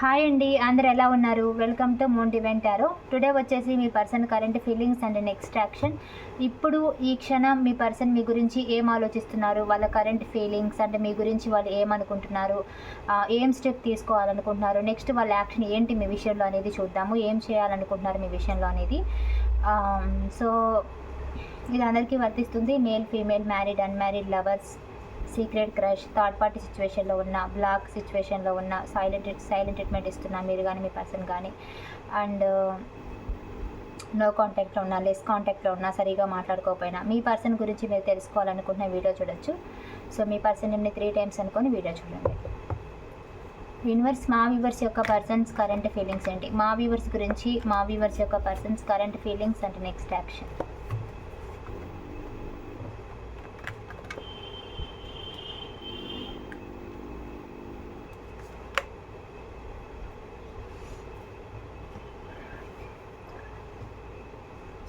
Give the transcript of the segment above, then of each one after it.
Hi అండి అందరు ఎలా ఉన్నారు? Welcome to month event today వచ్చేసి మీ person current feelings and next action ఇప్పుడు ఈ క్షణం మీ పర్సన్ మీ గురించి ఏం ఆలోచిస్తున్నారు? వాళ్ళ కరెంట్ ఫీలింగ్స్ అంటే మీ గురించి వాళ్ళు ఏమనుకుంటున్నారు? ఏం స్టెప్ తీసుకోవాలనుకుంటున్నారు? నెక్స్ట్ వాళ్ళ యాక్షన్ ఏంటి మీ విషయంలో అనేది చూద్దాము. ఏం చేయాలనుకుంటున్నారు మీ విషయంలో అనేది? సో ఇది అందరికీ వర్తిస్తుంది. Male female married unmarried lovers secret crush third party సిచ్యువేషన్లో ఉన్న బ్లాక్ సిచ్యువేషన్లో ఉన్న సైలెంట్ సైలెంట్ ట్రీట్మెంట్ ఇస్తున్నా మీరు కానీ మీ పర్సన్ కానీ అండ్ నో కాంటాక్ట్లో ఉన్నా లెస్ కాంటాక్ట్లో ఉన్నా సరిగా మాట్లాడుకోకపోయినా మీ పర్సన్ గురించి మీరు తెలుసుకోవాలనుకుంటున్న వీడియో చూడొచ్చు. సో మీ పర్సన్ ఎన్ని త్రీ టైమ్స్ అనుకొని వీడియో చూడండి. యూనివర్స్ మా వ్యూవర్స్ యొక్క పర్సన్స్ కరెంట్ ఫీలింగ్స్ ఏంటి? మా వ్యూవర్స్ గురించి మా వ్యూవర్స్ యొక్క persons current feelings and next action.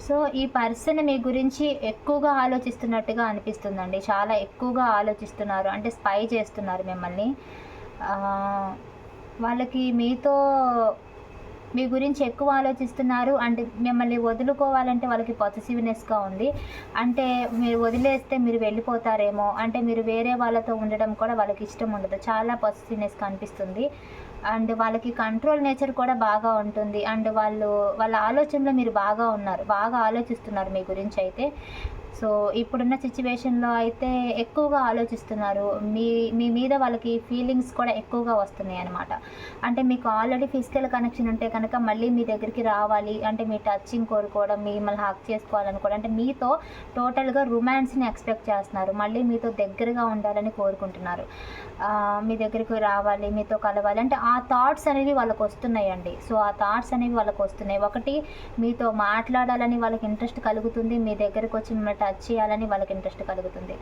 So ఈ పర్సన్ మీ గురించి ఎక్కువగా ఆలోచిస్తున్నట్టుగా అనిపిస్తుందండి. చాలా ఎక్కువగా ఆలోచిస్తున్నారు. అంటే స్పై చేస్తున్నారు మిమ్మల్ని. వాళ్ళకి మీతో మీ గురించి ఎక్కువ ఆలోచిస్తున్నారు. అంటే మిమ్మల్ని వదులుకోవాలంటే వాళ్ళకి పాజిటివ్నెస్గా ఉంది. అంటే మీరు వదిలేస్తే మీరు వెళ్ళిపోతారేమో. అంటే మీరు వేరే వాళ్ళతో ఉండడం కూడా వాళ్ళకి ఇష్టం ఉండదు. చాలా పాజిటివ్నెస్ కనిపిస్తుంది అండ్ వాళ్ళకి కంట్రోల్ నేచర్ కూడా బాగా ఉంటుంది. అండ్ వాళ్ళు వాళ్ళ ఆలోచనలో మీరు బాగా ఉన్నారు బాగా ఆలోచిస్తున్నారు మీ గురించి అయితే. సో ఇప్పుడున్న సిచ్యువేషన్లో అయితే ఎక్కువగా ఆలోచిస్తున్నారు. మీ మీ మీద వాళ్ళకి ఫీలింగ్స్ కూడా ఎక్కువగా వస్తున్నాయి అనమాట అంటే మీకు ఆల్రెడీ ఫిజికల్ కనెక్షన్ ఉంటే కనుక మళ్ళీ మీ దగ్గరికి రావాలి. అంటే మీ టచింగ్ కోరుకోవడం మిమ్మల్ని హక్ చేసుకోవాలనుకోవడం. అంటే మీతో టోటల్గా రొమాన్స్ని ఎక్స్పెక్ట్ చేస్తున్నారు. మళ్ళీ మీతో దగ్గరగా ఉండాలని కోరుకుంటున్నారు. మీ దగ్గరికి రావాలి మీతో కలవాలి. అంటే ఆ థాట్స్ అనేవి వాళ్ళకి వస్తున్నాయండి. సో ఆ థాట్స్ అనేవి వాళ్ళకి వస్తున్నాయి. ఒకటి మీతో మాట్లాడాలని వాళ్ళకి ఇంట్రెస్ట్ కలుగుతుంది. మీ దగ్గరకు వచ్చి మిమ్మల్ని టచ్ చేయాలని వాళ్ళకి ఇంట్రెస్ట్ కలుగుతుంది.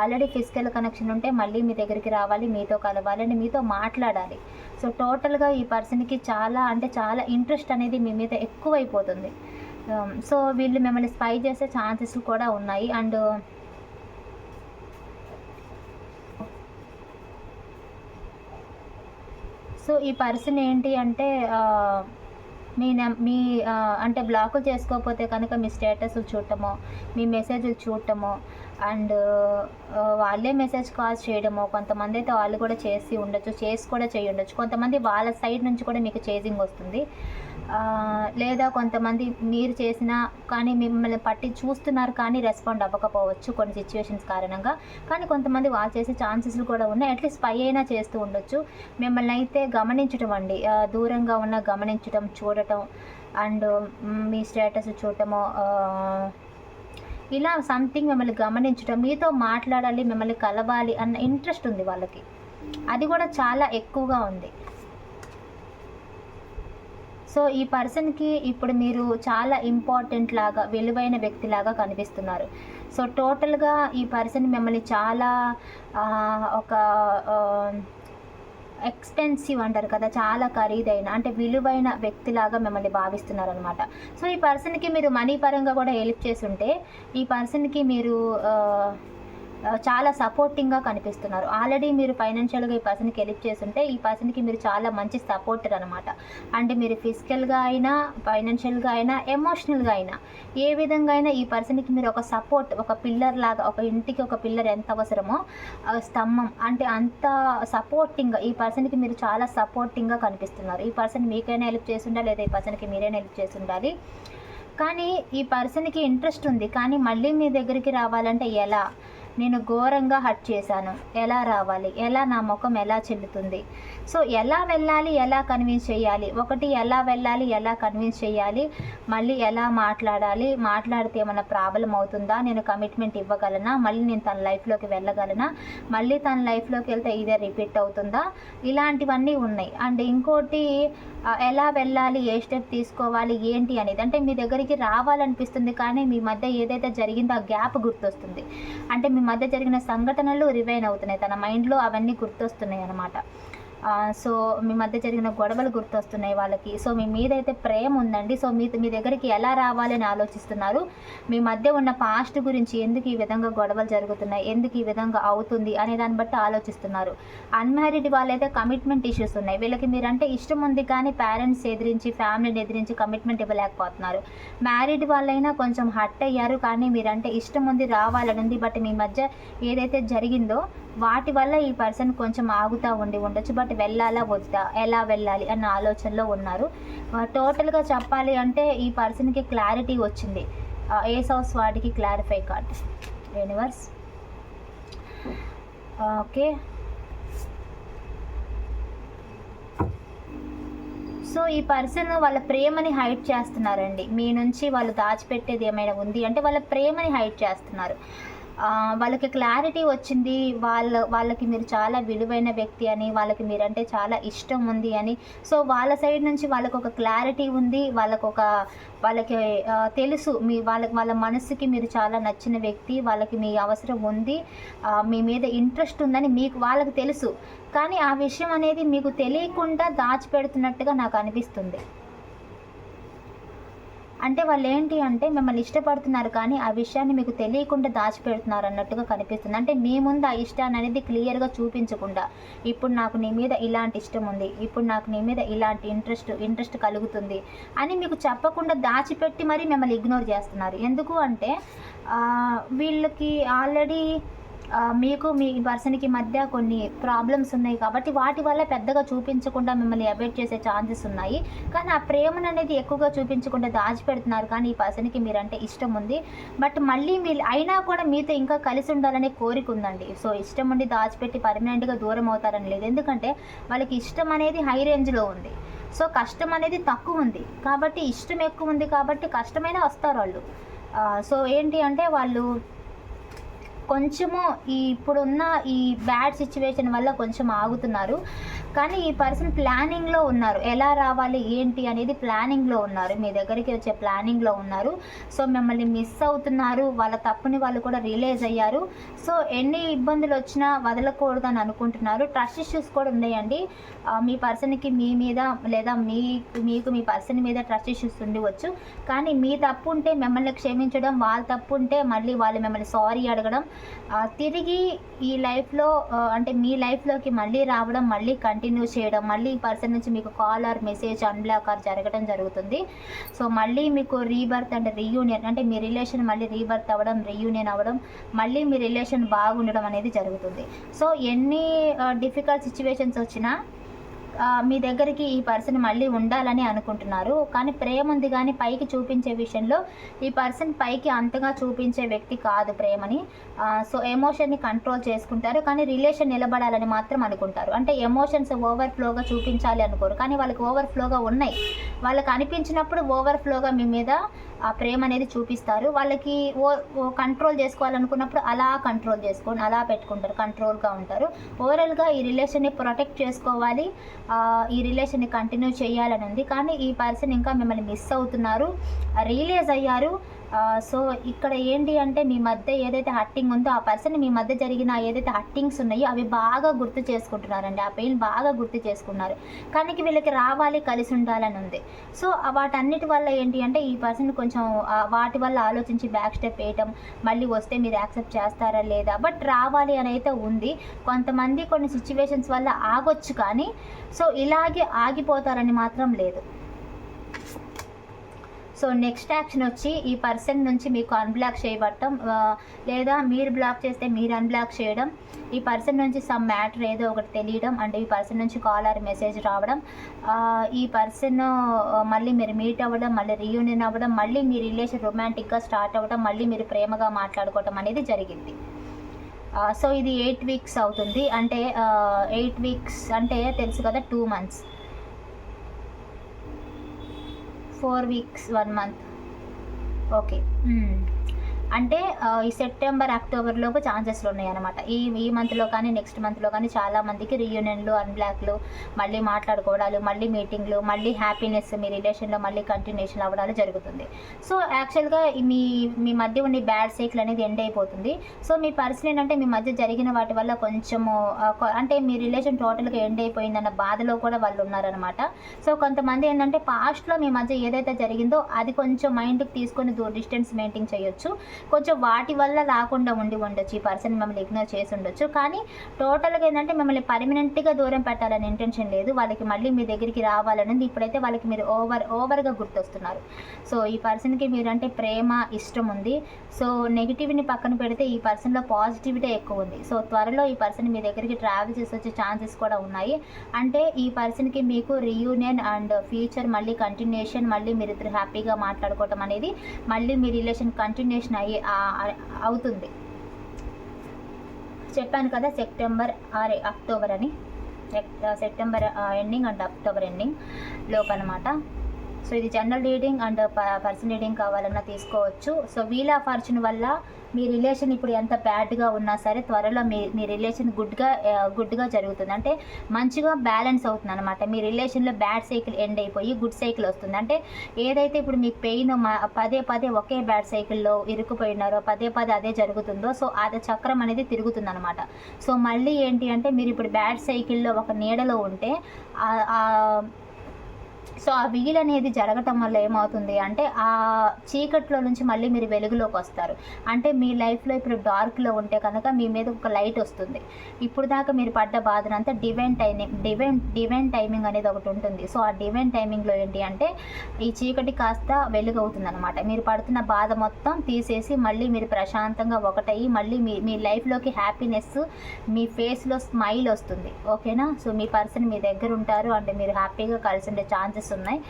ఆల్రెడీ ఫిజికల్ కనెక్షన్ ఉంటే మళ్ళీ మీ దగ్గరికి రావాలి మీతో కలవాలి మీతో మాట్లాడాలి. సో టోటల్గా ఈ పర్సన్కి చాలా అంటే చాలా ఇంట్రెస్ట్ అనేది మీ మీద ఎక్కువైపోతుంది. Um, సో వీళ్ళు మిమ్మల్ని స్పై చేసే ఛాన్సెస్ కూడా ఉన్నాయి. అండ్ సో ఈ పర్సన్ ఏంటి అంటే uh, మీ మీ అంటే బ్లాక్ చేసుకోకపోతే కనుక మీ స్టేటస్ చూడటమో మీ మెసేజ్లు చూడటమో అండ్ వాళ్ళే మెసేజ్ కాల్స్ చేయడమో కొంతమంది అయితే వాళ్ళు కూడా చేసి ఉండొచ్చు చేసి కూడా చేయి ఉండొచ్చు. కొంతమంది వాళ్ళ సైడ్ నుంచి కూడా మీకు చేజింగ్ వస్తుంది. లేదా కొంతమంది మీరు చేసిన కానీ మిమ్మల్ని పట్టి చూస్తున్నారు కానీ రెస్పాండ్ అవ్వకపోవచ్చు కొన్ని సిచ్యువేషన్స్ కారణంగా. కానీ కొంతమంది వాళ్ళు చేసే ఛాన్సెస్ కూడా ఉన్నాయి. అట్లీస్ట్ స్పై అయినా చేస్తూ ఉండొచ్చు. మిమ్మల్ని అయితే గమనించడం అండి. దూరంగా ఉన్న గమనించడం చూడటం అండ్ మీ స్టేటస్ చూడటము ఇలా సంథింగ్ మిమ్మల్ని గమనించడం మీతో మాట్లాడాలి మిమ్మల్ని కలవాలి అన్న ఇంట్రెస్ట్ ఉంది వాళ్ళకి. అది కూడా చాలా ఎక్కువగా ఉంది. సో ఈ పర్సన్కి ఇప్పుడు మీరు చాలా ఇంపార్టెంట్ లాగా విలువైన వ్యక్తిలాగా కనిపిస్తున్నారు. సో టోటల్గా ఈ పర్సన్ మిమ్మల్ని చాలా ఒక ఎక్స్పెన్సివ్ అంటారు కదా చాలా ఖరీదైన అంటే విలువైన వ్యక్తిలాగా మిమ్మల్ని భావిస్తున్నారు అనమాట సో ఈ పర్సన్కి మీరు మనీ పరంగా కూడా హెల్ప్ చేసి ఉంటే ఈ పర్సన్కి మీరు చాలా సపోర్టింగ్గా కనిపిస్తున్నారు. ఆల్రెడీ మీరు ఫైనాన్షియల్గా ఈ పర్సన్కి హెల్ప్ చేస్తుంటే ఈ పర్సన్కి మీరు చాలా మంచి సపోర్టర్ అనమాట అంటే మీరు ఫిజికల్గా అయినా ఫైనాన్షియల్గా అయినా ఎమోషనల్గా అయినా ఏ విధంగా అయినా ఈ పర్సన్కి మీరు ఒక సపోర్ట్ ఒక పిల్లర్ లాగా ఒక ఇంటికి ఒక పిల్లర్ ఎంత అవసరమో స్తంభం అంటే అంత సపోర్టింగ్గా ఈ పర్సన్కి మీరు చాలా సపోర్టింగ్గా కనిపిస్తున్నారు. ఈ పర్సన్ మీకైనా హెల్ప్ చేస్తుండాలి లేదా ఈ పర్సన్కి మీరైనా హెల్ప్ చేస్తుండాలి. కానీ ఈ పర్సన్కి ఇంట్రెస్ట్ ఉంది. కానీ మళ్ళీ మీ దగ్గరికి రావాలంటే ఎలా? నేను ఘోరంగా హట్ చేశాను. ఎలా రావాలి? ఎలా నా ముఖం ఎలా చెల్లుతుంది? సో ఎలా వెళ్ళాలి? ఎలా కన్విన్స్ చేయాలి? ఒకటి ఎలా వెళ్ళాలి? ఎలా కన్విన్స్ చేయాలి? మళ్ళీ ఎలా మాట్లాడాలి? మాట్లాడితే ఏమైనా ప్రాబ్లం అవుతుందా? నేను కమిట్మెంట్ ఇవ్వగలనా? మళ్ళీ నేను తన లైఫ్లోకి వెళ్ళగలనా? మళ్ళీ తన లైఫ్లోకి వెళ్తే ఇదే రిపీట్ అవుతుందా? ఇలాంటివన్నీ ఉన్నాయి. అండ్ ఇంకోటి ఎలా వెళ్ళాలి? ఏ స్టెప్ తీసుకోవాలి? ఏంటి అనేది. అంటే మీ దగ్గరికి రావాలనిపిస్తుంది కానీ మీ మధ్య ఏదైతే జరిగిందో ఆ గ్యాప్ గుర్తొస్తుంది. అంటే మీ మధ్య జరిగిన సంఘటనలు రివైన్ అవుతున్నాయి. తన మైండ్లో అవన్నీ గుర్తొస్తున్నాయి అనమాట సో మీ మధ్య జరిగిన గొడవలు గుర్తొస్తున్నాయి వాళ్ళకి. సో మీ మీద అయితే ప్రేమ ఉందండి. సో మీ మీ దగ్గరికి ఎలా రావాలి అని ఆలోచిస్తున్నారు? మీ మధ్య ఉన్న పాస్ట్ గురించి ఎందుకు ఈ విధంగా గొడవలు జరుగుతున్నాయి? ఎందుకు ఈ విధంగా అవుతుంది? అనే దాన్ని బట్టి ఆలోచిస్తున్నారు. అన్మ్యారీడ్ వాళ్ళైతే కమిట్మెంట్ ఇష్యూస్ ఉన్నాయి. వీళ్ళకి మీరంటే ఇష్టం ఉంది కానీ పేరెంట్స్ ఎదిరించి ఫ్యామిలీని ఎదిరించి కమిట్మెంట్ ఇవ్వలేకపోతున్నారు. మ్యారీడ్ వాళ్ళైనా కొంచెం హట్ అయ్యారు కానీ మీరంటే ఇష్టం ఉంది రావాలని ఉంది బట్ మీ మధ్య ఏదైతే జరిగిందో వాటి వల్ల ఈ పర్సన్ కొంచెం ఆగుతూ ఉండి ఉండొచ్చు బట్ వెళ్ళాలా వద్దా ఎలా వెళ్ళాలి అన్న ఆలోచనలో ఉన్నారు. టోటల్గా చెప్పాలి అంటే ఈ పర్సన్కి క్లారిటీ వచ్చింది. ఏస్ హౌస్ వాటికి clarify card? Universe. Okay. So ఈ పర్సన్ వాళ్ళ ప్రేమని హైడ్ చేస్తున్నారండి. మీ నుంచి వాళ్ళు దాచిపెట్టేది ఏమైనా ఉంది అంటే వాళ్ళ ప్రేమని హైడ్ చేస్తున్నారు. వాళ్ళకి క్లారిటీ వచ్చింది. వాళ్ళ వాళ్ళకి మీరు చాలా విలువైన వ్యక్తి అని వాళ్ళకి మీరంటే చాలా ఇష్టం ఉంది అని. సో వాళ్ళ సైడ్ నుంచి వాళ్ళకు ఒక క్లారిటీ ఉంది. వాళ్ళకు ఒక వాళ్ళకి తెలుసు. మీ వాళ్ళకి వాళ్ళ మనసుకి మీరు చాలా నచ్చిన వ్యక్తి. వాళ్ళకి మీ అవసరం ఉంది. మీ మీద ఇంట్రెస్ట్ ఉందని మీకు వాళ్ళకి తెలుసు. కానీ ఆ విషయం అనేది మీకు తెలియకుండా దాచిపెడుతున్నట్టుగా నాకు అనిపిస్తుంది. అంటే వాళ్ళు ఏంటి అంటే మిమ్మల్ని ఇష్టపడుతున్నారు కానీ ఆ విషయాన్ని మీకు తెలియకుండా దాచిపెడుతున్నారు అన్నట్టుగా కనిపిస్తుంది. అంటే మీ ముందు ఆ ఇష్టాన్ని అనేది క్లియర్గా చూపించకుండా ఇప్పుడు నాకు నీ మీద ఇలాంటి ఇష్టం ఉంది ఇప్పుడు నాకు నీ మీద ఇలాంటి ఇంట్రెస్ట్ ఇంట్రెస్ట్ కలుగుతుంది అని మీకు చెప్పకుండా దాచిపెట్టి మరీ మిమ్మల్ని ఇగ్నోర్ చేస్తున్నారు. ఎందుకు అంటే వీళ్ళకి ఆల్రెడీ మీకు మీ పర్సన్కి మధ్య కొన్ని ప్రాబ్లమ్స్ ఉన్నాయి కాబట్టి వాటి వల్ల పెద్దగా చూపించకుండా మిమ్మల్ని అవాయిడ్ చేసే ఛాన్సెస్ ఉన్నాయి. కానీ ఆ ప్రేమను అనేది ఎక్కువగా చూపించకుండా దాచిపెడుతున్నారు. కానీ ఈ పర్సన్కి మీరంటే ఇష్టం ఉంది. బట్ మళ్ళీ మీ అయినా కూడా మీతో ఇంకా కలిసి ఉండాలనే కోరిక ఉందండి. సో ఇష్టం ఉండి దాచిపెట్టి పర్మనెంట్గా దూరం అవుతారని లేదు. ఎందుకంటే వాళ్ళకి ఇష్టం అనేది హై రేంజ్లో ఉంది. సో కష్టం అనేది తక్కువ ఉంది. కాబట్టి ఇష్టం ఎక్కువ ఉంది కాబట్టి కష్టమైనా వస్తారు వాళ్ళు. సో ఏంటి అంటే వాళ్ళు కొంచెము ఈ ఇప్పుడున్న ఈ బ్యాడ్ సిచ్యువేషన్ వల్ల కొంచెం ఆగుతున్నారు. కానీ ఈ పర్సన్ ప్లానింగ్లో ఉన్నారు. ఎలా రావాలి ఏంటి అనేది ప్లానింగ్లో ఉన్నారు. మీ దగ్గరికి వచ్చే ప్లానింగ్లో ఉన్నారు. సో మిమ్మల్ని మిస్ అవుతున్నారు. వాళ్ళ తప్పుని వాళ్ళు కూడా రియలైజ్ అయ్యారు. సో ఎన్ని ఇబ్బందులు వచ్చినా వదలకూడదు అని అనుకుంటున్నారు. ట్రస్ట్ ఇష్యూస్ కూడా ఉన్నాయండి. మీ పర్సన్కి మీ మీద లేదా మీ మీకు మీ పర్సన్ మీద ట్రస్ట్ ఇష్యూస్ ఉండవచ్చు. కానీ మీ తప్పు ఉంటే మిమ్మల్ని క్షమించడం వాళ్ళ తప్పు ఉంటే మళ్ళీ వాళ్ళు మిమ్మల్ని సారీ అడగడం తిరిగి ఈ లైఫ్లో అంటే మీ లైఫ్లోకి మళ్ళీ రావడం మళ్ళీ కంటిన్యూ చేయడం మళ్ళీ ఈ పర్సన్ నుంచి మీకు call or message unblock or జరగడం జరుగుతుంది. సో మళ్ళీ మీకు రీబర్త్ అంటే రీయూనియన్ అంటే మీ రిలేషన్ మళ్ళీ రీబర్త్ అవ్వడం రీయూనియన్ అవ్వడం మళ్ళీ మీ రిలేషన్ బాగుండడం అనేది జరుగుతుంది. సో ఎన్ని uh, డిఫికల్ట్ సిచ్యువేషన్స్ వచ్చినా మీ దగ్గరికి ఈ పర్సన్ మళ్ళీ ఉండాలని అనుకుంటున్నారు. కానీ ప్రేమ ఉంది కానీ పైకి చూపించే విషయంలో ఈ పర్సన్ పైకి అంతగా చూపించే వ్యక్తి కాదు ప్రేమని. సో ఎమోషన్ని కంట్రోల్ చేసుకుంటారు. కానీ రిలేషన్ నిలబడాలని మాత్రం అనుకుంటారు. అంటే ఎమోషన్స్ ఓవర్ ఫ్లోగా చూపించాలి అనుకోరు. కానీ వాళ్ళకి ఓవర్ ఫ్లోగా ఉన్నాయి. వాళ్ళకి అనిపించినప్పుడు ఓవర్ ఫ్లోగా మీ మీద ఆ ప్రేమ అనేది చూపిస్తారు. వాళ్ళకి ఓ కంట్రోల్ చేసుకోవాలనుకున్నప్పుడు అలా కంట్రోల్ చేసుకొని అలా పెట్టుకుంటారు. కంట్రోల్గా ఉంటారు. ఓవరాల్గా ఈ రిలేషన్ని ప్రొటెక్ట్ చేసుకోవాలి. ఈ రిలేషన్ని కంటిన్యూ చేయాలని ఉంది. కానీ ఈ పర్సన్ ఇంకా మిమ్మల్ని మిస్ అవుతున్నారు. రియలైజ్ అయ్యారు. సో ఇక్కడ ఏంటి అంటే మీ మధ్య ఏదైతే హట్టింగ్ ఉందో ఆ పర్సన్ మీ మధ్య జరిగిన ఏదైతే హట్టింగ్స్ ఉన్నాయో అవి బాగా గుర్తు చేసుకుంటున్నారండి. ఆ పెయిన్ బాగా గుర్తు చేసుకున్నారు. కానీ వీళ్ళకి రావాలి కలిసి ఉండాలని ఉంది. సో వాటన్నిటి వల్ల ఏంటి అంటే ఈ పర్సన్ కొంచెం వాటి వల్ల ఆలోచించి బ్యాక్ స్టెప్ వేయటం మళ్ళీ వస్తే మీరు యాక్సెప్ట్ చేస్తారా లేదా? బట్ రావాలి అని అయితే ఉంది. కొంతమంది కొన్ని సిచ్యువేషన్స్ వల్ల ఆగొచ్చు కానీ సో ఇలాగే ఆగిపోతారని మాత్రం లేదు. సో నెక్స్ట్ యాక్షన్ వచ్చి ఈ పర్సన్ నుంచి మీకు అన్బ్లాక్ చేయబట్టం లేదా మీరు బ్లాక్ చేస్తే మీరు అన్బ్లాక్ చేయడం ఈ పర్సన్ నుంచి సమ్ మ్యాటర్ ఏదో ఒకటి తెలియడం అంటే ఈ పర్సన్ నుంచి కాల్ ఆర్ మెసేజ్ రావడం ఈ పర్సన్ మళ్ళీ మీరు మీట్ అవ్వడం మళ్ళీ రీయూనియన్ అవ్వడం మళ్ళీ మీ రిలేషన్ రొమాంటిక్గా స్టార్ట్ అవ్వడం మళ్ళీ మీరు ప్రేమగా మాట్లాడుకోవడం అనేది జరిగింది. సో ఇది ఎయిట్ వీక్స్ అవుతుంది. అంటే ఎయిట్ వీక్స్ అంటే తెలుసు కదా two months four weeks one month. Okay. అంటే ఈ సెప్టెంబర్ అక్టోబర్ లోపు ఛాన్సెస్లు ఉన్నాయి అనమాట ఈ ఈ మంత్లో కానీ నెక్స్ట్ మంత్లో కానీ చాలా మందికి రీయూనియన్లు అన్బ్లాక్లు మళ్ళీ మాట్లాడుకోవడాలు మళ్ళీ మీటింగ్లు మళ్ళీ హ్యాపీనెస్ మీ రిలేషన్లో మళ్ళీ కంటిన్యూషన్ అవ్వడాలు జరుగుతుంది. సో యాక్చువల్గా మీ మీ మధ్య ఉండే బ్యాడ్ సైకిల్ అనేది ఎండ్ అయిపోతుంది. సో మీ పర్సన్ ఏంటంటే మీ మధ్య జరిగిన వాటి వల్ల కొంచెము అంటే మీ రిలేషన్ టోటల్గా ఎండ్ అయిపోయిందన్న బాధలో కూడా వాళ్ళు ఉన్నారనమాట సో కొంతమంది ఏంటంటే పాస్ట్లో మీ మధ్య ఏదైతే జరిగిందో అది కొంచెం మైండ్కి తీసుకొని దూర డిస్టెన్స్ మెయింటైన్ చేయొచ్చు. కొంచెం వాటి వల్ల రాకుండా ఉండి ఉండొచ్చు. ఈ పర్సన్ మిమ్మల్ని ఇగ్నోర్ చేసి ఉండొచ్చు. కానీ టోటల్గా ఏంటంటే మిమ్మల్ని పర్మనెంట్గా దూరం పెట్టాలని ఇంటెన్షన్ లేదు. వాళ్ళకి మళ్ళీ మీ దగ్గరికి రావాలనేది. ఇప్పుడైతే వాళ్ళకి మీరు ఓవర్ ఓవర్గా గుర్తొస్తున్నారు. సో ఈ పర్సన్కి మీరంటే ప్రేమ ఇష్టం ఉంది. సో నెగిటివ్ని పక్కన పెడితే ఈ పర్సన్లో పాజిటివిటీ ఎక్కువ ఉంది. సో త్వరలో ఈ పర్సన్ మీ దగ్గరికి ట్రావెల్ చేసి వచ్చే ఛాన్సెస్ కూడా ఉన్నాయి. అంటే ఈ పర్సన్కి మీకు రియూనియన్ అండ్ ఫ్యూచర్ మళ్ళీ కంటిన్యూషన్ మళ్ళీ మీరు ఇద్దరు హ్యాపీగా మాట్లాడుకోవటం అనేది మళ్ళీ మీ రిలేషన్ కంటిన్యూషన్ అయ్యి అవుతుంది. చెప్పాను కదా సెప్టెంబర్ ఆర్ అక్టోబర్ అని. September ending and October ending లోపు అనమాట సో ఇది general reading and person reading కావాలన్నా తీసుకోవచ్చు. సో వీల్ ఆఫ్ ఫార్చ్యూన్ వల్ల మీ రిలేషన్ ఇప్పుడు ఎంత బ్యాడ్గా ఉన్నా సరే త్వరలో మీ మీ రిలేషన్ గుడ్గా గుడ్గా జరుగుతుంది. అంటే మంచిగా బ్యాలెన్స్ అవుతుంది అనమాట మీ రిలేషన్లో బ్యాడ్ సైకిల్ ఎండ్ అయిపోయి గుడ్ సైకిల్ వస్తుంది. అంటే ఏదైతే ఇప్పుడు మీకు పెయిన్ పదే పదే ఒకే బ్యాడ్ సైకిల్లో ఇరుక్కుపోయినారో పదే పదే అదే జరుగుతుందో సో అది చక్రం అనేది తిరుగుతుంది అనమాట సో మళ్ళీ ఏంటి అంటే మీరు ఇప్పుడు బ్యాడ్ సైకిల్లో ఒక నీడలో ఉంటే ఆ సో ఆ వీల్ అనేది జరగటం వల్ల ఏమవుతుంది అంటే ఆ చీకట్లో నుంచి మళ్ళీ మీరు వెలుగులోకి వస్తారు. అంటే మీ లైఫ్లో ఇప్పుడు డార్క్లో ఉంటే కనుక మీ మీద ఒక లైట్ వస్తుంది. ఇప్పుడు దాకా మీరు పడ్డ బాధనంతా divine timing divine divine timing అనేది ఒకటి ఉంటుంది. సో ఆ డివైన్ టైమింగ్లో ఏంటి అంటే ఈ చీకటి కాస్త వెలుగు అవుతుంది అనమాట మీరు పడుతున్న బాధ మొత్తం తీసేసి మళ్ళీ మీరు ప్రశాంతంగా ఒకటయ్యి మళ్ళీ మీ మీ లైఫ్లోకి హ్యాపీనెస్ మీ ఫేస్లో స్మైల్ వస్తుంది. ఓకేనా? సో మీ పర్సన్ మీ దగ్గర ఉంటారు అంటే మీరు హ్యాపీగా కలిసి ఉండే ఛాన్సెస్ ఉన్నాయి.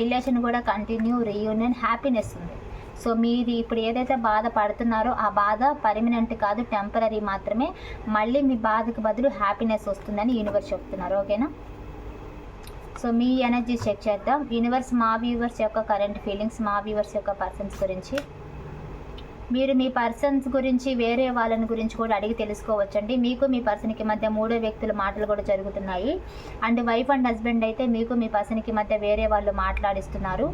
రిలేషన్ కూడా కంటిన్యూ రీయూనియన్ హ్యాపీనెస్ ఉంది. సో మీరు ఇప్పుడు ఏదైతే బాధ పడుతున్నారో ఆ బాధ పర్మనెంట్ కాదు టెంపరీ మాత్రమే. మళ్ళీ మీ బాధకు బదులు హ్యాపీనెస్ వస్తుందని యూనివర్స్ చెప్తున్నారు. ఓకేనా సో మీ ఎనర్జీ చెక్ చేద్దాం. యూనివర్స్ మా వ్యూవర్స్ యొక్క కరెంట్ ఫీలింగ్స్ మా వ్యూవర్స్ యొక్క పర్సన్స్ గురించి. మీరు మీ పర్సన్స్ గురించి వేరే వాళ్ళని గురించి కూడా అడిగి తెలుసుకోవచ్చండి. మీకు మీ పర్సన్కి మధ్య మూడో వ్యక్తుల మాటలు కూడా జరుగుతున్నాయి. అండ్ వైఫ్ అండ్ హస్బెండ్ అయితే మీకు మీ పర్సన్కి మధ్య వేరే వాళ్ళు మాట్లాడిస్తున్నారు.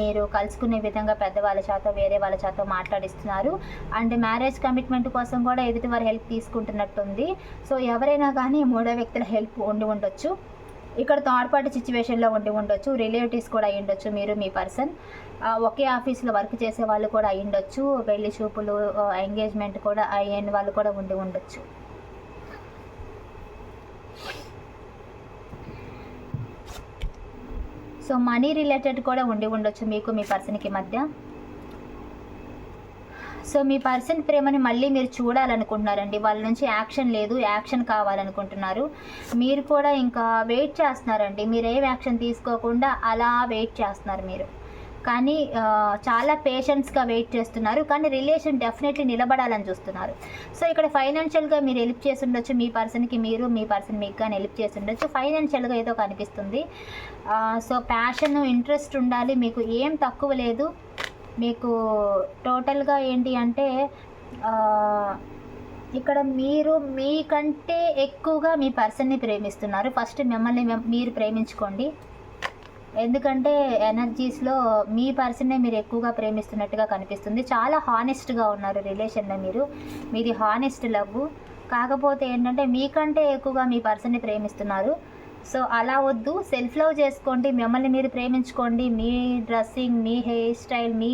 మీరు కలుసుకునే విధంగా పెద్దవాళ్ళ చేత వేరే వాళ్ళ చేత మాట్లాడిస్తున్నారు. అండ్ మ్యారేజ్ కమిట్మెంట్ కోసం కూడా ఎదుటి వారు హెల్ప్ తీసుకుంటున్నట్టుంది. సో ఎవరైనా కానీ మూడో వ్యక్తుల హెల్ప్ ఉండి ఉండొచ్చు. ఇక్కడ థర్డ్ పార్టీ సిచ్యువేషన్లో ఉండి ఉండొచ్చు. రిలేటివ్స్ కూడా అయి ఉండొచ్చు. మీరు మీ పర్సన్ ఒకే ఆఫీస్లో వర్క్ చేసే వాళ్ళు కూడా అయి ఉండొచ్చు. పెళ్ళి చూపులు ఎంగేజ్మెంట్ కూడా అయ్యని వాళ్ళు కూడా ఉండి ఉండొచ్చు. సో మనీ రిలేటెడ్ కూడా ఉండి ఉండొచ్చు మీకు మీ పర్సన్కి మధ్య. సో మీ పర్సన్ ప్రేమని మళ్ళీ మీరు చూడాలనుకుంటున్నారండి. వాళ్ళ నుంచి యాక్షన్ లేదు యాక్షన్ కావాలనుకుంటున్నారు. మీరు కూడా ఇంకా వెయిట్ చేస్తున్నారండి. మీరు ఏం యాక్షన్ తీసుకోకుండా అలా వెయిట్ చేస్తున్నారు మీరు. కానీ చాలా పేషెన్స్గా వెయిట్ చేస్తున్నారు. కానీ రిలేషన్ డెఫినెట్లీ నిలబడాలని చూస్తున్నారు. సో ఇక్కడ ఫైనాన్షియల్గా మీరు హెల్ప్ చేసి ఉండొచ్చు. మీ పర్సన్కి మీరు మీ పర్సన్ మీకు కానీ హెల్ప్ చేసి ఉండొచ్చు. ఫైనాన్షియల్గా ఏదో కనిపిస్తుంది సో ప్యాషన్ ఇంట్రెస్ట్ ఉండాలి. మీకు ఏం తక్కువ లేదు. మీకు టోటల్గా ఏంటి అంటే ఇక్కడ మీరు మీకంటే ఎక్కువగా మీ పర్సన్ని ప్రేమిస్తున్నారు. ఫస్ట్ మిమ్మల్ని మీరు ప్రేమించుకోండి. ఎందుకంటే ఎనర్జీస్లో మీ పర్సన్నే మీరు ఎక్కువగా ప్రేమిస్తున్నట్టుగా కనిపిస్తుంది. చాలా హానెస్ట్గా ఉన్నారు రిలేషన్లో మీరు. మీది హానెస్ట్ లవ్ కాకపోతే ఏంటంటే మీకంటే ఎక్కువగా మీ పర్సన్ని ప్రేమిస్తున్నారు. సో అలా వద్దు సెల్ఫ్ లవ్ చేసుకోండి మిమ్మల్ని మీరు ప్రేమించుకోండి. మీ డ్రెస్సింగ్ మీ హెయిర్ స్టైల్ మీ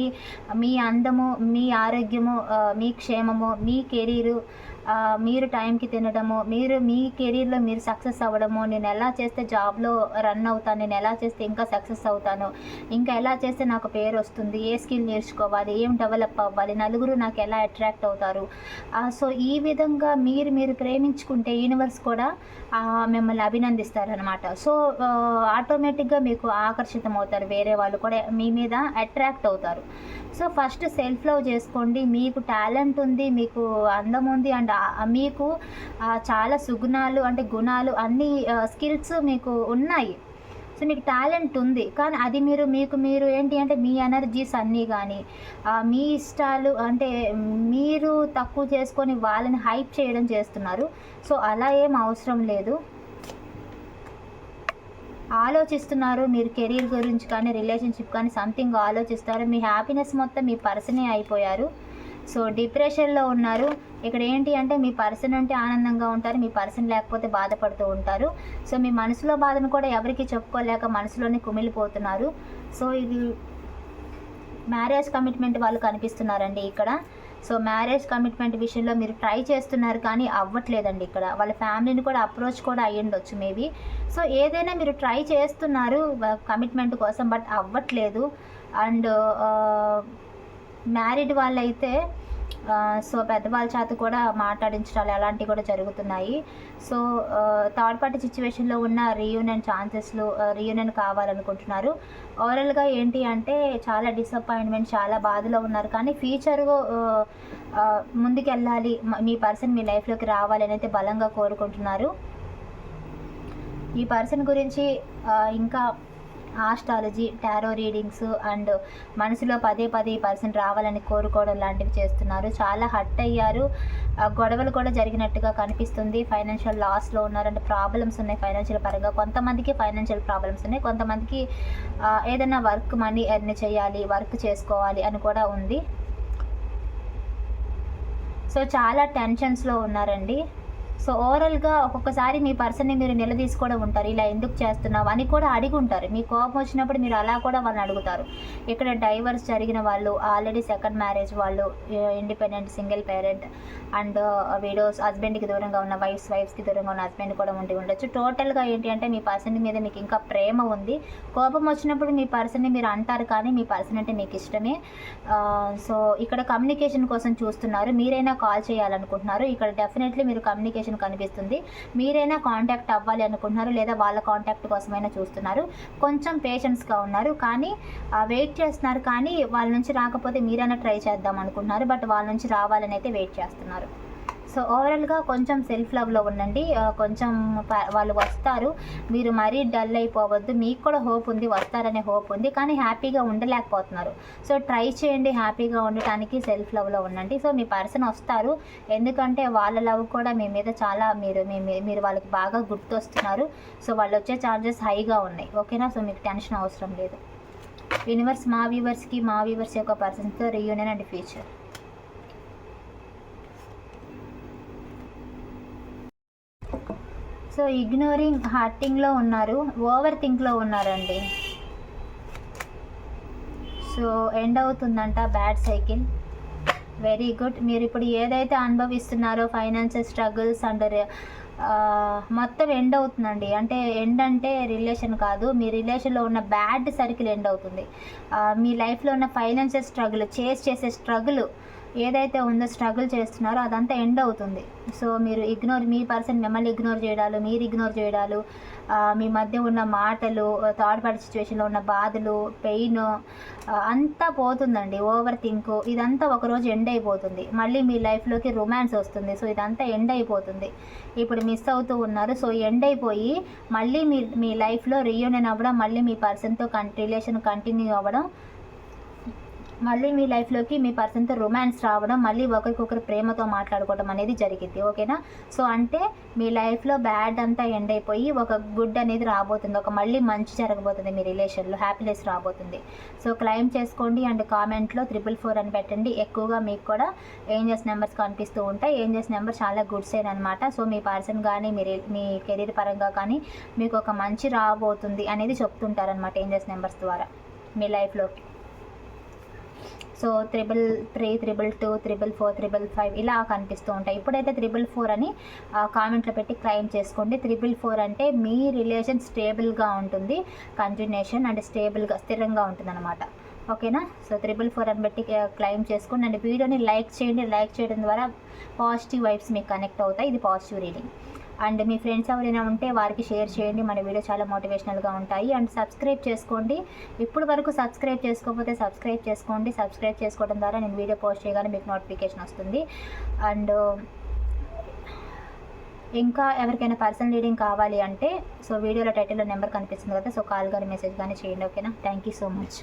మీ అందము మీ ఆరోగ్యము మీ క్షేమము మీ కెరీరు మీరు టైంకి తినడము మీరు మీ కెరీర్లో మీరు సక్సెస్ అవ్వడము నేను ఎలా చేస్తే జాబ్లో రన్ అవుతాను నేను ఎలా చేస్తే ఇంకా సక్సెస్ అవుతాను ఇంకా ఎలా చేస్తే నాకు పేరు వస్తుంది ఏ స్కిల్ నేర్చుకోవాలి ఏం డెవలప్ అవ్వాలి నలుగురు నాకు ఎలా అట్రాక్ట్ అవుతారు? సో ఈ విధంగా మీరు మీరు ప్రేమించుకుంటే యూనివర్స్ కూడా మిమ్మల్ని అభినందిస్తారనమాట సో ఆటోమేటిక్గా మీకు ఆకర్షితం అవుతారు వేరే వాళ్ళు కూడా మీ మీద అట్రాక్ట్ అవుతారు. సో ఫస్ట్ సెల్ఫ్ లవ్ చేసుకోండి మీకు టాలెంట్ ఉంది మీకు అందం ఉంది అండ్ మీకు చాలా సుగుణాలు అంటే గుణాలు అన్ని స్కిల్స్ మీకు ఉన్నాయి. సో మీకు టాలెంట్ ఉంది. కానీ అది మీరు మీకు మీరు ఏంటి అంటే మీ ఎనర్జీస్ అన్నీ కానీ మీ ఇష్టాలు అంటే మీరు తక్కువ చేసుకొని వాళ్ళని హైప్ చేయడం చేస్తున్నారు. సో అలా ఏం అవసరం లేదు. ఆలోచిస్తున్నారు. మీరు కెరీర్ గురించి కానీ రిలేషన్షిప్ కానీ సంథింగ్ ఆలోచిస్తారు. మీ హ్యాపీనెస్ మొత్తం మీ పర్సనే అయిపోయారు. సో డిప్రెషన్లో ఉన్నారు. ఇక్కడ ఏంటి అంటే మీ పర్సన్ అంటే ఆనందంగా ఉంటారు. మీ పర్సన్ లేకపోతే బాధపడుతూ ఉంటారు. సో మీ మనసులో బాధను కూడా ఎవరికి చెప్పుకోలేక మనసులోనే కుమిలిపోతున్నారు. సో ఇది మ్యారేజ్ కమిట్మెంట్ వాళ్ళు కనిపిస్తున్నారండి ఇక్కడ. సో మ్యారేజ్ కమిట్మెంట్ విషయంలో మీరు ట్రై చేస్తున్నారు కానీ అవ్వట్లేదండి ఇక్కడ. వాళ్ళ ఫ్యామిలీని కూడా అప్రోచ్ కూడా అయ్యుండొచ్చు మేబీ. సో ఏదైనా మీరు ట్రై చేస్తున్నారు కమిట్మెంట్ కోసం బట్ అవ్వట్లేదు. అండ్ మ్యారీడ్ వాళ్ళైతే సో పెద్దవాళ్ళ చేత కూడా మాట్లాడించడాలు అలాంటివి కూడా జరుగుతున్నాయి. సో థర్డ్ పార్టీ సిచ్యువేషన్లో ఉన్న రీయూనియన్ ఛాన్సెస్లు రీయూనియన్ కావాలనుకుంటున్నారు. ఓవరాల్గా ఏంటి అంటే చాలా డిసప్పాయింట్మెంట్ చాలా బాధలో ఉన్నారు. కానీ ఫ్యూచర్ ముందుకెళ్ళాలి. మీ పర్సన్ మీ లైఫ్లోకి రావాలి అని అయితే బలంగా కోరుకుంటున్నారు. ఈ పర్సన్ గురించి ఇంకా ఆస్ట్రాలజీ టారో రీడింగ్స్ అండ్ మనసులో పదే పదే పర్సెంట్ పర్సన్ రావాలని కోరుకోవడం లాంటివి చేస్తున్నారు. చాలా హట్ అయ్యారు. గొడవలు కూడా జరిగినట్టుగా కనిపిస్తుంది. ఫైనాన్షియల్ లాస్లో ఉన్నారంటే ప్రాబ్లమ్స్ ఉన్నాయి ఫైనాన్షియల్ పరంగా. కొంతమందికి ఫైనాన్షియల్ ప్రాబ్లమ్స్ ఉన్నాయి. కొంతమందికి ఏదైనా వర్క్ మనీ ఎర్న్ చేయాలి వర్క్ చేసుకోవాలి అని కూడా ఉంది. సో చాలా టెన్షన్స్లో ఉన్నారండి. సో ఓవరాల్గా ఒక్కొక్కసారి మీ పర్సన్ని మీరు నిలదీసుకోవడం ఉంటారు. ఇలా ఎందుకు చేస్తున్నావు అని కూడా అడిగి ఉంటారు. మీ కోపం వచ్చినప్పుడు మీరు అలా కూడా వాళ్ళని అడుగుతారు. ఇక్కడ డైవర్స్ జరిగిన వాళ్ళు ఆల్రెడీ సెకండ్ మ్యారేజ్ వాళ్ళు independent single parent and widows హస్బెండ్కి దూరంగా ఉన్న వైఫ్స్ వైఫ్స్కి దూరంగా ఉన్న హస్బెండ్ కూడా ఉండి ఉండొచ్చు. టోటల్గా ఏంటి అంటే మీ పర్సన్ మీద మీకు ఇంకా ప్రేమ ఉంది. కోపం వచ్చినప్పుడు మీ పర్సన్ని మీరు అంటారు కానీ మీ పర్సన్ అంటే మీకు ఇష్టమే. సో ఇక్కడ కమ్యూనికేషన్ కోసం చూస్తున్నారు. మీరైనా కాల్ చేయాలనుకుంటున్నారు. ఇక్కడ డెఫినెట్లీ మీరు కమ్యూనికేషన్ కనిపిస్తుంది. మీరైనా కాంటాక్ట్ అవ్వాలి అనుకుంటున్నారు లేదా వాళ్ళ కాంటాక్ట్ కోసమైనా చూస్తున్నారు. కొంచెం పేషెన్స్గా ఉన్నారు కానీ వెయిట్ చేస్తున్నారు కానీ వాళ్ళ నుంచి రాకపోతే మీరైనా ట్రై చేద్దాం అనుకుంటున్నారు. బట్ వాళ్ళ నుంచి రావాలని అయితే వెయిట్ చేస్తున్నారు. సో ఓవరాల్గా కొంచెం సెల్ఫ్ లవ్లో ఉండండి. కొంచెం వాళ్ళు వస్తారు. మీరు మరీ డల్ అయిపోవద్దు. మీకు కూడా హోప్ ఉంది. వస్తారనే హోప్ ఉంది. కానీ హ్యాపీగా ఉండలేకపోతున్నారు. సో ట్రై చేయండి. హ్యాపీగా ఉండటానికి సెల్ఫ్ లవ్లో ఉండండి. సో మీ పర్సన్ వస్తారు. ఎందుకంటే వాళ్ళ లవ్ కూడా మీ మీద చాలా మీరు మీరు వాళ్ళకి బాగా గుర్తొస్తున్నారు. సో వాళ్ళు వచ్చే ఛార్జెస్ హైగా ఉన్నాయి. ఓకేనా సో మీకు టెన్షన్ అవసరం లేదు. యూనివర్స్ మా వ్యూవర్స్కి మా వ్యూవర్స్ యొక్క పర్సన్స్తో reunion and future so ignoring హార్టింగ్లో ఉన్నారు ఓవర్ థింక్లో ఉన్నారండి. సో ఎండ్ అవుతుందంట బ్యాడ్ సైకిల్. Very good. మీరు ఇప్పుడు ఏదైతే అనుభవిస్తున్నారో ఫైనాన్షియల్ స్ట్రగుల్స్ అండ్ మొత్తం ఎండ్ అవుతుందండి. అంటే ఎండ్ అంటే రిలేషన్ కాదు మీ రిలేషన్లో ఉన్న బ్యాడ్ సర్కిల్ ఎండ్ అవుతుంది. మీ లైఫ్లో ఉన్న ఫైనాన్షియల్ స్ట్రగుల్ చేస్ చేసే స్ట్రగుల్ ఏదైతే ఉందో స్ట్రగుల్ చేస్తున్నారో అదంతా ఎండ్ అవుతుంది. సో మీరు ఇగ్నోర్ మీ పర్సన్ మిమ్మల్ని ఇగ్నోర్ చేయడాలు మీరు ఇగ్నోర్ చేయడాలు మీ మధ్య ఉన్న మాటలు థర్డ్ పార్టీ సిచ్యువేషన్లో ఉన్న బాధలు పెయిన్ అంతా పోతుందండి. ఓవర్ థింక్ ఇదంతా ఒకరోజు ఎండ్ అయిపోతుంది. మళ్ళీ మీ లైఫ్లోకి రొమాన్స్ వస్తుంది. సో ఇదంతా ఎండ్ అయిపోతుంది. ఇప్పుడు మిస్ అవుతూ ఉన్నారు. సో ఎండ్ అయిపోయి మళ్ళీ మీ మీ లైఫ్లో రీయూనియన్ అవ్వడం మళ్ళీ మీ పర్సన్తో కన్ రిలేషన్ కంటిన్యూ అవ్వడం మళ్ళీ మీ లైఫ్లోకి మీ పర్సన్తో రొమాన్స్ రావడం మళ్ళీ ఒకరికొకరు ప్రేమతో మాట్లాడుకోవడం అనేది జరిగింది ఓకేనా? సో అంటే మీ లైఫ్లో బ్యాడ్ అంతా ఎండ్ అయిపోయి ఒక గుడ్ అనేది రాబోతుంది ఒక మళ్ళీ మంచి జరగబోతుంది మీ రిలేషన్లో హ్యాపీనెస్ రాబోతుంది. సో క్లైమ్ చేసుకోండి అండ్ కామెంట్లో త్రిపుల్ ఫోర్ అని పెట్టండి. ఎక్కువగా మీకు కూడా ఏంజెస్ నెంబర్స్ కనిపిస్తూ ఉంటాయి. ఏంజెస్ నెంబర్ చాలా గుడ్స్ అనమాట సో మీ పర్సన్ కానీ మీరు మీ కెరీర్ పరంగా కానీ మీకు ఒక మంచి రాబోతుంది అనేది చెప్తుంటారనమాట ఏంజెస్ నెంబర్స్ ద్వారా మీ లైఫ్లోకి so triple three triple two triple four triple five ఇలా కనిపిస్తూ ఉంటాయి. ఇప్పుడైతే త్రిబుల్ ఫోర్ అని కామెంట్లో పెట్టి క్లైమ్ చేసుకోండి. త్రిబుల్ ఫోర్ అంటే మీ రిలేషన్ స్టేబుల్గా ఉంటుంది కంటిన్యూషన్ అండ్ స్టేబుల్గా స్థిరంగా ఉంటుంది అనమాట ఓకేనా? సో త్రిబుల్ ఫోర్ అని బట్టి క్లైమ్ చేసుకోండి. అండ్ వీడియోని లైక్ చేయండి. లైక్ చేయడం ద్వారా పాజిటివ్ వైబ్స్ మీకు కనెక్ట్ అవుతాయి. ఇది పాజిటివ్ రీడింగ్. అండ్ మీ ఫ్రెండ్స్ ఎవరైనా ఉంటే వారికి షేర్ చేయండి. మన వీడియో చాలా మోటివేషనల్గా ఉంటాయి. అండ్ సబ్స్క్రైబ్ చేసుకోండి. ఇప్పుడు వరకు సబ్స్క్రైబ్ చేసుకోకపోతే సబ్స్క్రైబ్ చేసుకోండి. సబ్స్క్రైబ్ చేసుకోవడం ద్వారా నేను వీడియో పోస్ట్ చేయగానే మీకు నోటిఫికేషన్ వస్తుంది. అండ్ ఇంకా ఎవరికైనా పర్సనల్ రీడింగ్ కావాలి అంటే సో వీడియోలో టైటిల్లో నెంబర్ కనిపిస్తుంది కదా సో కాల్ కానీ మెసేజ్ కానీ చేయండి ఓకేనా థ్యాంక్ యూ సో మచ్